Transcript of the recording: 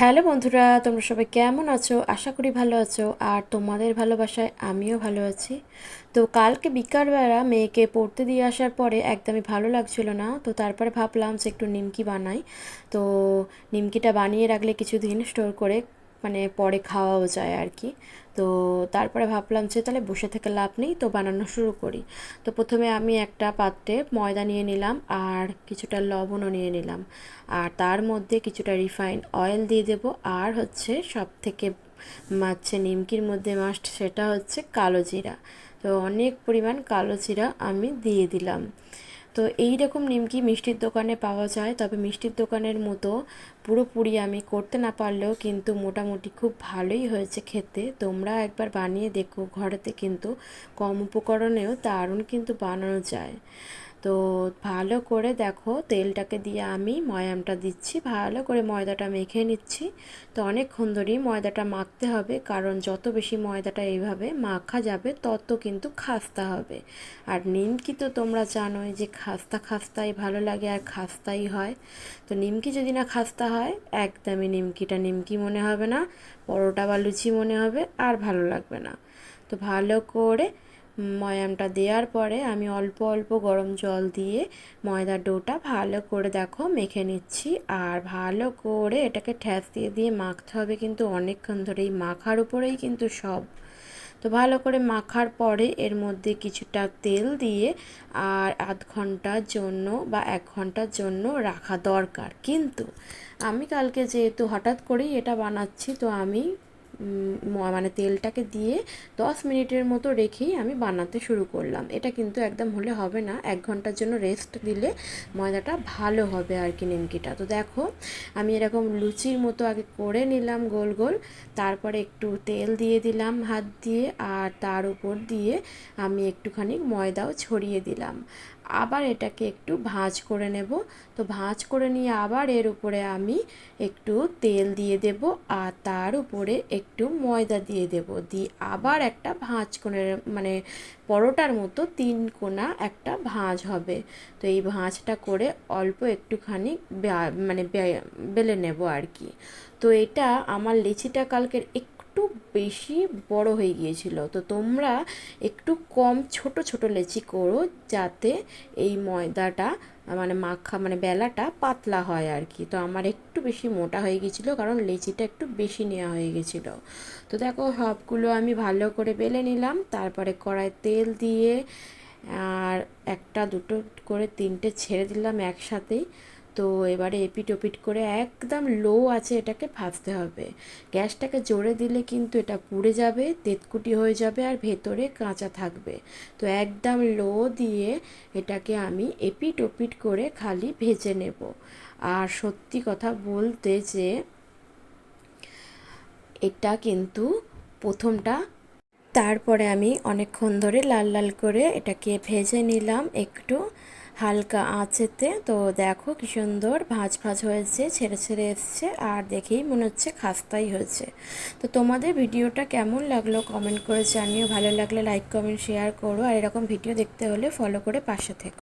Hello বন্ধুরা, তোমরা সবাই কেমন আছো? আশা করি ভালো আছো। আর তোমাদের ভালোবাসায় আমিও ভালো আছি। তো কালকে বিকালবেলা মেয়েকে পড়তে দিয়ে আসার পরে একদমই ভালো লাগছিল না। তো তারপরে ভাবলাম যে একটু নিমকি বানাই। তো নিমকিটা বানিয়ে রাখলে কিছুদিন স্টোর করে মানে পরে খাওয়াও যায় আর কি তো তারপরে ভাবলাম যে তাহলে বসে থেকে লাভ নেই, তো বানানো শুরু করি। তো প্রথমে আমি একটা পাত্রে ময়দা নিয়ে নিলাম আর কিছুটা লবণও নিয়ে নিলাম। আর তার মধ্যে কিছুটা রিফাইন অয়েল দিয়ে দেব আর হচ্ছে সব থেকে মাছে নিমকির মধ্যে মাস্ট সেটা হচ্ছে কালো জিরা। তো অনেক পরিমাণ কালো জিরা আমি দিয়ে দিলাম। তো এই রকম নিমকি মিষ্টির দোকানে পাওয়া যায়, তবে মিষ্টির দোকানের মতো পুরোপুরি আমি করতে না পারলেও কিন্তু মোটামুটি খুব ভালোই হয়েছে খেতে। তোমরা একবার বানিয়ে দেখো, ঘরেতে কিন্তু কম উপকরণেও দারুণ কিন্তু বানানো যায়। তো ভালো করে দেখো তেলটাকে দিয়ে আমি ময়ামটা দিচ্ছি। ভালো করে ময়দাটা মেখে নিচ্ছি। তো অনেকক্ষণ ধরেই ময়দাটা মাখতে হবে, কারণ যত বেশি ময়দাটা এইভাবে মাখা যাবে, তত কিন্তু খাস্তা হবে। আর নিমকি তো তোমরা জানোই যে খাস্তা খাস্তাই ভালো লাগে আর খাস্তাই হয়। তো নিমকি যদি না খাস্তা হয়, একদমই নিমকিটা নিমকি মনে হবে না, পরোটা বা লুচি মনে হবে, আর ভালো লাগবে না। তো ভালো করে ময়ামটা দেওয়ার পরে আমি অল্প অল্প গরম জল দিয়ে ময়দার ডোটা ভালো করে দেখো মেখে নিচ্ছি। আর ভালো করে এটাকে ঠ্যাস দিয়ে দিয়ে মাখতে হবে কিন্তু অনেকক্ষণ ধরে এই মাখার উপরেই কিন্তু সব। তো ভালো করে মাখার পরে এর মধ্যে কিছুটা তেল দিয়ে আর আধ ঘণ্টার জন্য বা এক ঘণ্টার জন্য রাখা দরকার। কিন্তু আমি কালকে যেহেতু হঠাৎ করেই এটা বানাচ্ছি, তো আমি মানে তেলটাকে দিয়ে দশ মিনিটের মতো রেখেই আমি বানাতে শুরু করলাম। এটা কিন্তু একদম হলে হবে না। এক ঘণ্টার জন্য রেস্ট দিলে ময়দাটা ভালো হবে আর কি নিমকিটা। তো দেখো, আমি এরকম লুচির মতো আগে করে নিলাম গোল গোল। তারপরে একটু তেল দিয়ে দিলাম হাত দিয়ে আর তার উপর দিয়ে আমি একটুখানি ময়দাও ছড়িয়ে দিলাম। আবার এটাকে একটু ভাঁজ করে নেব। তো ভাঁজ করে নিয়ে আবার এর উপরে আমি একটু তেল দিয়ে দেব আর তার উপরে একটু ময়দা দিয়ে দেব। দিয়ে আবার একটা ভাঁজ করে মানে পরোটার মতো তিন কোনা একটা ভাঁজ হবে। তো এই ভাঁজটা করে অল্প একটুখানি মানে বেলে নেব আর কি। তো এটা আমার লিচিটা কালকের একটু একটু বেশি বড় হয়ে গিয়েছিল। তো তোমরা একটু কম ছোট ছোট লেচি করো যাতে এই ময়দাটা মানে মাখা মানে বেলাটা পাতলা হয় আর কি। তো আমার একটু বেশি মোটা হয়ে গেছিল কারণ লেচিটা একটু বেশি নেওয়া হয়ে গেছিল তো দেখো সবগুলো আমি ভালো করে বেলে নিলাম, তারপরে কড়াই তেল দিয়ে আর একটা, দুটো করে তিনটে ছেড়ে দিলাম একসাথেই। তো এবারে এপিট ওপিট করে একদম লো আছে এটাকে ভাজতে হবে। গ্যাসটাকে জোরে দিলে কিন্তু এটা পুড়ে যাবে, তেতকুটি হয়ে যাবে আর ভেতরে কাঁচা থাকবে। তো একদম লো দিয়ে এটাকে আমি এপিট ওপিট করে খালি ভেজে নেব। আর সত্যি কথা বলতে যে এটা কিন্তু প্রথমটা তারপরে আমি অনেকক্ষণ ধরে লাল লাল করে এটাকে ভেজে নিলাম একটু। হালকা আঁচেতে। তো দেখো কি সুন্দর ভাজ ভাজ হয়েছে, ছেড়ে ছেড়ে এসছে আর দেখেই মনে হচ্ছে খাস্তাই হয়েছে। তো তোমাদের ভিডিওটা কেমন লাগল কমেন্ট করে জানিও। ভালো লাগলে লাইক কমেন্ট শেয়ার করো। আর এরকম ভিডিও দেখতে হলে ফলো করে পাশে থেকো।